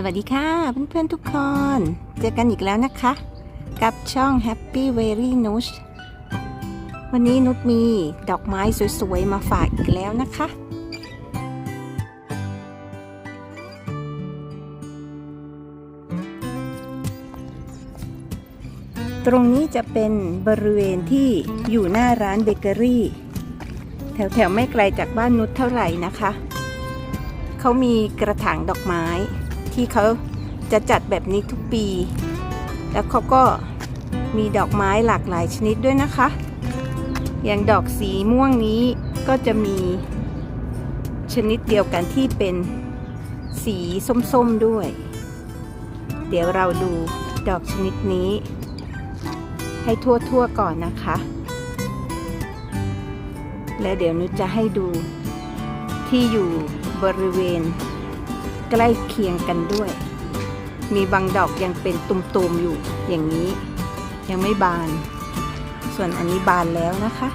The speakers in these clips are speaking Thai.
สวัสดีค่ะเพื่อนๆทุกคน เจอกันอีกแล้วนะคะ กับช่อง Happy Very Nush วันนี้นุชมีดอกไม้สวยๆ มาฝากอีกแล้วนะคะ ตรงนี้จะเป็นบริเวณที่อยู่หน้าร้านเบเกอรี่ แถวๆ ไม่ไกลจากบ้านนุชเท่าไหร่นะคะ เขามีกระถางดอกไม้ ที่เขาจะจัดแบบนี้ทุกปี แล้วเขาก็มีดอกไม้หลากหลายชนิดด้วยนะคะ อย่างดอกสีม่วงนี้ก็จะมีชนิดเดียวกันที่เป็นสีส้มๆด้วย เดี๋ยวเราดูดอกชนิดนี้ ให้ทั่วๆก่อนนะคะ และเดี๋ยวนุชจะให้ดูที่อยู่บริเวณ ใกล้เคียงกันด้วย มีบางดอกยังเป็นตุ่มๆอยู่อย่างนี้ยังไม่บาน ส่วนอันนี้บานแล้วนะคะ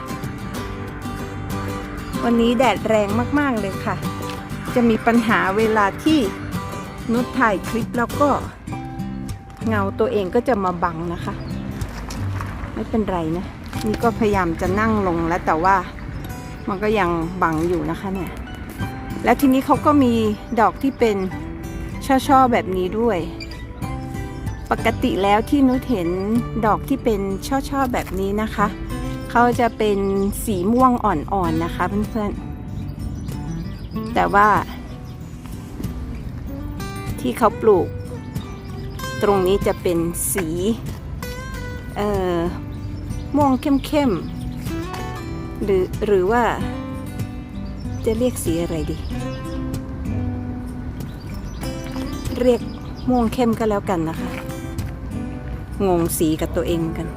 วันนี้แดดแรงมากๆเลยค่ะ จะมีปัญหาเวลาที่นุชถ่ายคลิปแล้วก็ เงาตัวเองก็จะมาบังนะคะ ไม่เป็นไรนะ นี่ก็พยายามจะนั่งลงแล้วแต่ว่ามันก็ยังบังอยู่นะคะเนี่ย แล้วทีนี้เขาก็มีดอกที่เป็นช่อๆแบบนี้ด้วย ปกติแล้วที่นุชเห็นดอกที่เป็นช่อๆแบบนี้นะคะ เขาจะเป็นสีม่วงอ่อนๆนะคะเพื่อนๆ แต่ว่า ที่เขาปลูก ตรงนี้จะเป็นสีเอ่อม่วงเข้มๆหรือหรือว่า จะเรียกสีอะไรดี เรียกม่วงเข้มก็แล้วกันนะคะ งงสีกับตัวเองกัน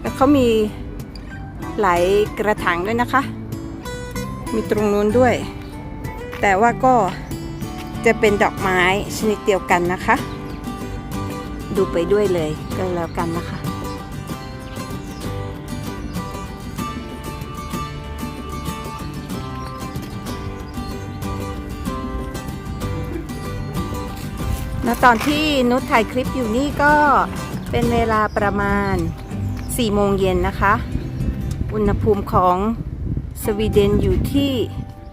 แล้วเขามีหลายกระถางด้วยนะคะ มีตรงนู้นด้วย แต่ว่าก็จะเป็นดอกไม้ชนิดเดียวกันนะคะ ดูไปด้วยเลยก็แล้วกันนะคะ แล้วตอนที่นุชถ่ายคลิปอยู่นี่ก็เป็นเวลาประมาณ 4 โมงเย็นนะคะ อุณหภูมิของสวีเดนอยู่ที่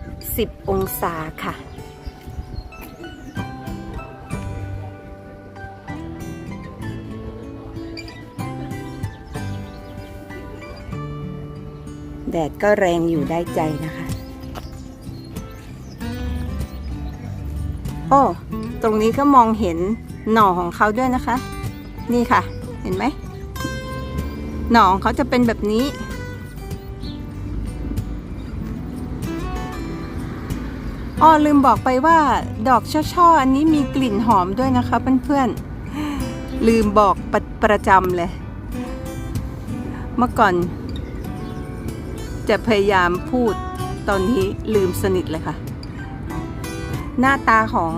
10 องศาค่ะ แดดก็แรงอยู่ได้ใจนะคะ โอ้ ตรงนี้ก็มองเห็นหน่อของเขาด้วยนะคะ นี่ค่ะ เห็นไหมหน่อของเขาจะเป็นแบบนี้ อ้อลืมบอกไปว่า ดอกช่อๆอันนี้มีกลิ่นหอมด้วยนะคะเพื่อนๆ ลืมบอกปประจำเลย เมื่อก่อน จะพยายามพูดตอนนี้ลืมสนิทเลยค่ะ หน้าตาของ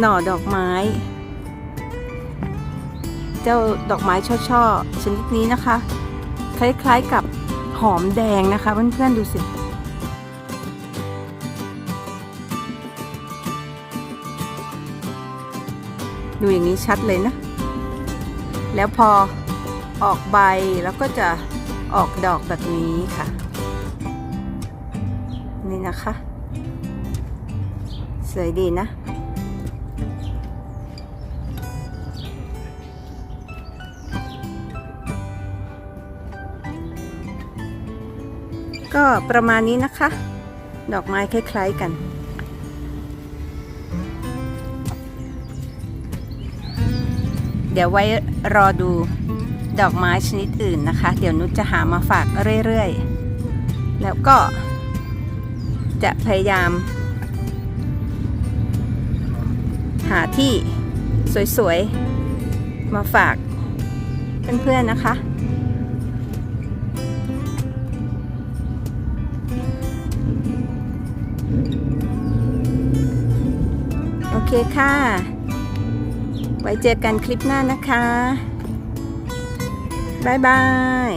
หน่อดอกไม้ เจ้าดอกไม้ช่อๆชนิดนี้นะคะ คล้ายๆกับหอมแดงนะคะเพื่อนๆดูสิดูอย่างนี้ชัดเลยนะ แล้วพอออกใบแล้วก็จะออกดอกแบบนี้ค่ะ นี่นะคะ สวยดีนะ ก็ประมาณนี้นะคะ ดอกไม้คล้าย ๆกัน เดี๋ยวไว้รอดูดอกไม้ชนิดอื่นนะคะ เดี๋ยวนุชจะหามาฝากเรื่อยๆ แล้วก็จะพยายาม หาที่สวยๆ มาฝากเพื่อนๆนะคะ คค่ะ ไว้เจอกันคลิปหน้านะคะบายบาย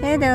เฮโด